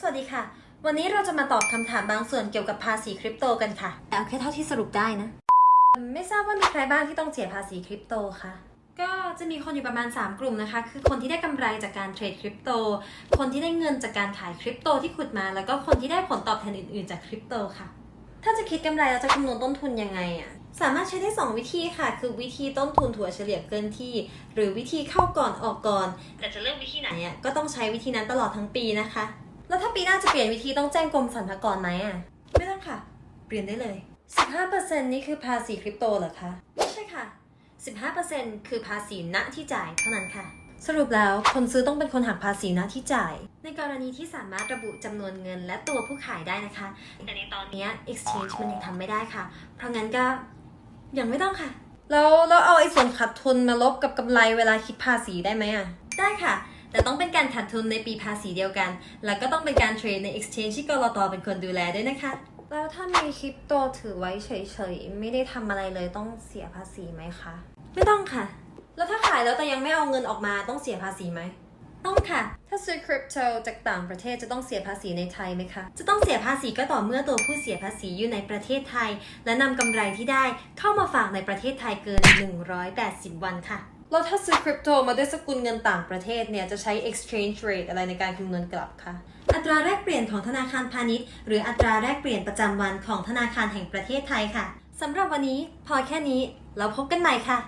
สวัสดีค่ะ วันนี้เราจะมาตอบคำถามบางส่วนเกี่ยวกับภาษีคริปโตกันค่ะ แต่เอาแค่เท่าที่สรุปได้นะ ไม่ทราบว่ามีใครบ้างที่ต้องเสียภาษีคริปโตคะก็จะมีคนอยู่ประมาณ 3 กลุ่มนะคะ คือคนที่ได้กำไรจากการเทรดคริปโต คนที่ได้เงินจากการขายคริปโตที่ขุดมา แล้วก็คนที่ได้ผลตอบแทนอื่นๆจากคริปโตค่ะ ถ้าจะคิดกำไรเราจะคำนวณต้นทุนยังไงอะสามารถใช้ได้ 2 วิธีค่ะ คือวิธีต้นทุนถั่วเฉลี่ยเกินที่ หรือวิธีเข้าก่อนออกก่อน แต่จะเลือกวิธีไหนอะก็ต้องใช้วิธีนั้นตลอดทั้งปีนะคะ แล้วถ้าปีหน้าจะเปลี่ยนวิธีต้องแจ้งกรมสรรพากรไหมอะไม่ต้องค่ะ เปลี่ยนได้เลย 15%นี่คือภาษีคริปโตเหรอคะไม่ใช่ค่ะ 15%คือภาษีณที่จ่ายเท่านั้นค่ะ สรุปแล้วคนซื้อต้องเป็นคนหักภาษีณที่จ่าย ในกรณีที่สามารถระบุจำนวนเงินและตัวผู้ขายได้นะคะ แต่ในตอนเนี้ย exchange มันยังทำไม่ได้ค่ะ เพราะงั้นก็ยังไม่ต้องค่ะ แล้วแล้วเอาไอ้ส่วนขาดทุนมาลบกับกำไรเวลาคิดภาษีได้ไหมอะ ได้ค่ะ แต่ต้องเป็นการขาดทุนในปีภาษีเดียวกัน แล้วก็ต้องเป็นการเทรดใน exchange ที่กรตเป็นคนดูแลด้วยนะคะ แล้วถ้ามีคริปโตถือไว้เฉยๆ ไม่ได้ทำอะไรเลยต้องเสียภาษีไหมคะ ไม่ต้องค่ะ แล้วถ้าขายแล้วแต่ยังไม่เอาเงินออกมาต้องเสียภาษีไหม ต้องค่ะ ถ้าซื้อคริปโตจากต่างประเทศจะต้องเสียภาษีในไทยไหมคะ จะต้องเสียภาษีก็ต่อเมื่อตัวผู้เสียภาษีอยู่ในประเทศไทย และนำกำไรที่ได้เข้ามาฝากในประเทศไทยเกิน 180 วันค่ะ แล้วถ้าซื้อคริปโตมาด้วยสกุลเงินต่างประเทศเนี่ย จะใช้ exchange rate อะไรในการคำนวณกลับคะอัตราแลกเปลี่ยนของธนาคารพาณิชย์ หรืออัตราแลกเปลี่ยนประจำวันของธนาคารแห่งประเทศไทยค่ะสำหรับวันนี้พอแค่นี้แล้วพบกันใหม่ค่ะ